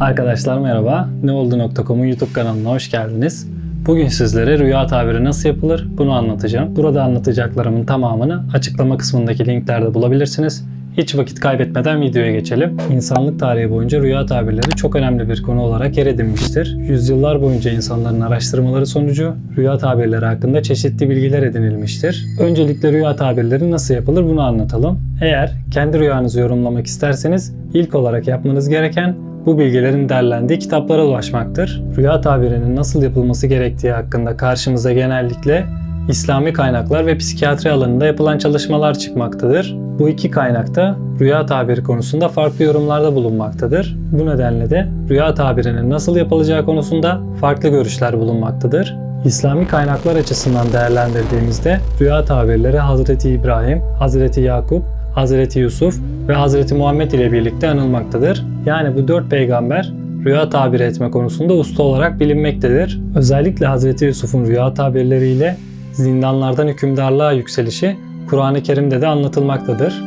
Arkadaşlar merhaba. Neoldu.com'un YouTube kanalına hoş geldiniz. Bugün sizlere rüya tabiri nasıl yapılır bunu anlatacağım. Burada anlatacaklarımın tamamını açıklama kısmındaki linklerde bulabilirsiniz. Hiç vakit kaybetmeden videoya geçelim. İnsanlık tarihi boyunca rüya tabirleri çok önemli bir konu olarak yer edinmiştir. Yüzyıllar boyunca insanların araştırmaları sonucu rüya tabirleri hakkında çeşitli bilgiler edinilmiştir. Öncelikle rüya tabirleri nasıl yapılır bunu anlatalım. Eğer kendi rüyanızı yorumlamak isterseniz ilk olarak yapmanız gereken bu bilgilerin derlendiği kitaplara ulaşmaktır. Rüya tabirinin nasıl yapılması gerektiği hakkında karşımıza genellikle İslami kaynaklar ve psikiyatri alanında yapılan çalışmalar çıkmaktadır. Bu iki kaynakta rüya tabiri konusunda farklı yorumlarda bulunmaktadır. Bu nedenle de rüya tabirinin nasıl yapılacağı konusunda farklı görüşler bulunmaktadır. İslami kaynaklar açısından değerlendirdiğimizde rüya tabirleri Hazreti İbrahim, Hazreti Yakup, Hazreti Yusuf ve Hazreti Muhammed ile birlikte anılmaktadır. Yani bu dört peygamber rüya tabir etme konusunda usta olarak bilinmektedir. Özellikle Hazreti Yusuf'un rüya tabirleriyle zindanlardan hükümdarlığa yükselişi Kur'an-ı Kerim'de de anlatılmaktadır.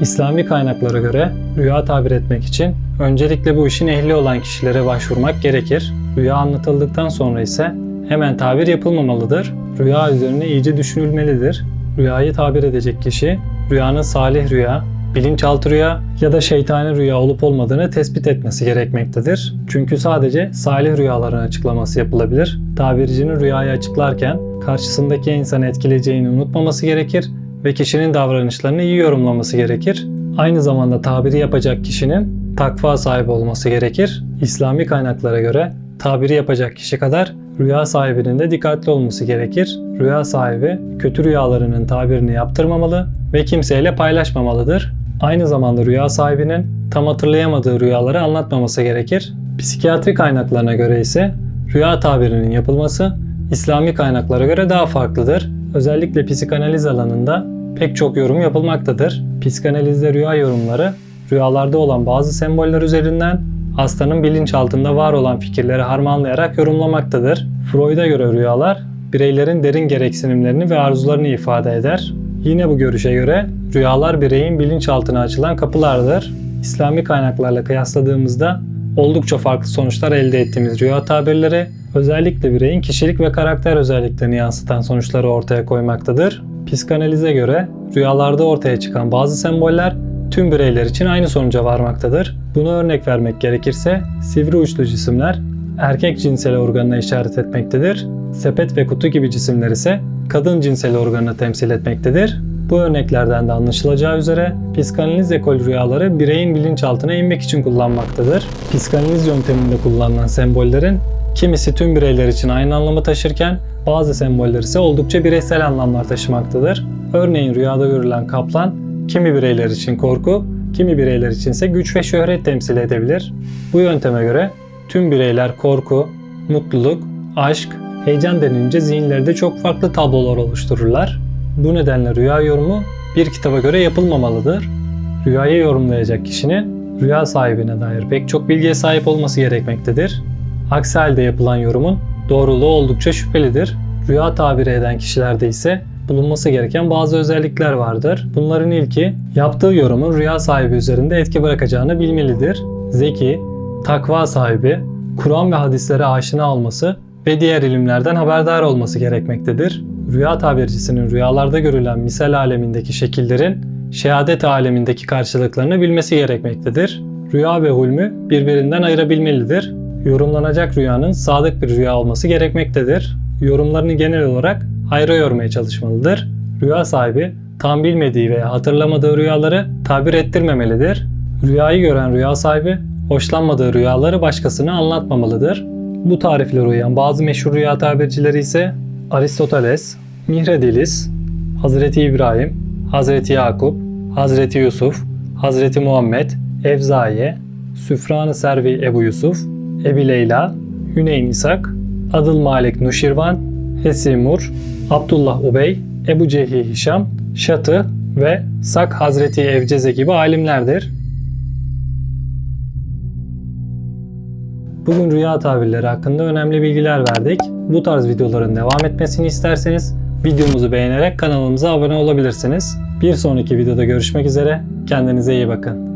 İslami kaynaklara göre rüya tabir etmek için öncelikle bu işin ehli olan kişilere başvurmak gerekir. Rüya anlatıldıktan sonra ise hemen tabir yapılmamalıdır. Rüya üzerine iyice düşünülmelidir. Rüyayı tabir edecek kişi rüyanın salih rüya, bilinçaltı rüya ya da şeytani rüya olup olmadığını tespit etmesi gerekmektedir. Çünkü sadece salih rüyaların açıklaması yapılabilir. Tabircinin rüyayı açıklarken karşısındaki insanı etkileyeceğini unutmaması gerekir ve kişinin davranışlarını iyi yorumlaması gerekir. Aynı zamanda tabiri yapacak kişinin takva sahibi olması gerekir. İslami kaynaklara göre tabiri yapacak kişi kadar rüya sahibinin de dikkatli olması gerekir. Rüya sahibi kötü rüyalarının tabirini yaptırmamalı ve kimseyle paylaşmamalıdır. Aynı zamanda rüya sahibinin tam hatırlayamadığı rüyaları anlatmaması gerekir. Psikiyatri kaynaklarına göre ise rüya tabirinin yapılması İslami kaynaklara göre daha farklıdır. Özellikle psikanaliz alanında pek çok yorum yapılmaktadır. Psikanalizde rüya yorumları rüyalarda olan bazı semboller üzerinden hastanın bilinçaltında var olan fikirleri harmanlayarak yorumlamaktadır. Freud'a göre rüyalar bireylerin derin gereksinimlerini ve arzularını ifade eder. Yine bu görüşe göre rüyalar bireyin bilinçaltına açılan kapılardır. İslami kaynaklarla kıyasladığımızda oldukça farklı sonuçlar elde ettiğimiz rüya tabirleri özellikle bireyin kişilik ve karakter özelliklerini yansıtan sonuçları ortaya koymaktadır. Psikanalize göre rüyalarda ortaya çıkan bazı semboller tüm bireyler için aynı sonuca varmaktadır. Buna örnek vermek gerekirse sivri uçlu cisimler erkek cinsel organına işaret etmektedir. Sepet ve kutu gibi cisimler ise kadın cinsel organını temsil etmektedir. Bu örneklerden de anlaşılacağı üzere psikanaliz ekol rüyaları bireyin bilinçaltına inmek için kullanmaktadır. Psikanaliz yönteminde kullanılan sembollerin kimisi tüm bireyler için aynı anlamı taşırken bazı semboller ise oldukça bireysel anlamlar taşımaktadır. Örneğin rüyada görülen kaplan kimi bireyler için korku, kimi bireyler içinse güç ve şöhret temsil edebilir. Bu yönteme göre tüm bireyler korku, mutluluk, aşk, heyecan denince zihinlerde çok farklı tablolar oluştururlar. Bu nedenle rüya yorumu bir kitaba göre yapılmamalıdır. Rüyayı yorumlayacak kişinin rüya sahibine dair pek çok bilgiye sahip olması gerekmektedir. Aksi halde yapılan yorumun doğruluğu oldukça şüphelidir. Rüya tabiri eden kişilerde ise bulunması gereken bazı özellikler vardır. Bunların ilki yaptığı yorumun rüya sahibi üzerinde etki bırakacağını bilmelidir. Zeki, takva sahibi, Kur'an ve hadislere aşina olması ve diğer ilimlerden haberdar olması gerekmektedir. Rüya tabircisinin rüyalarda görülen misal alemindeki şekillerin şehadet alemindeki karşılıklarını bilmesi gerekmektedir. Rüya ve hulmü birbirinden ayırabilmelidir. Yorumlanacak rüyanın sadık bir rüya olması gerekmektedir. Yorumlarını genel olarak hayra yormaya çalışmalıdır. Rüya sahibi tam bilmediği veya hatırlamadığı rüyaları tabir ettirmemelidir. Rüyayı gören rüya sahibi hoşlanmadığı rüyaları başkasına anlatmamalıdır. Bu tarifle uyan bazı meşhur rüya tabircileri ise Aristoteles, Mihrediliz, Hazreti İbrahim, Hazreti Yakup, Hazreti Yusuf, Hazreti Muhammed, Evzaiye, Süfran-ı Servi Ebu Yusuf, Ebi Leyla, Hüneyn İshak, Adıl Malik Nuşirvan, Hesimur, Abdullah Ubey, Ebu Cehi Hişam, Şatı ve Sak Hazreti Evceze gibi alimlerdir. Bugün rüya tabirleri hakkında önemli bilgiler verdik. Bu tarz videoların devam etmesini isterseniz videomuzu beğenerek kanalımıza abone olabilirsiniz. Bir sonraki videoda görüşmek üzere. Kendinize iyi bakın.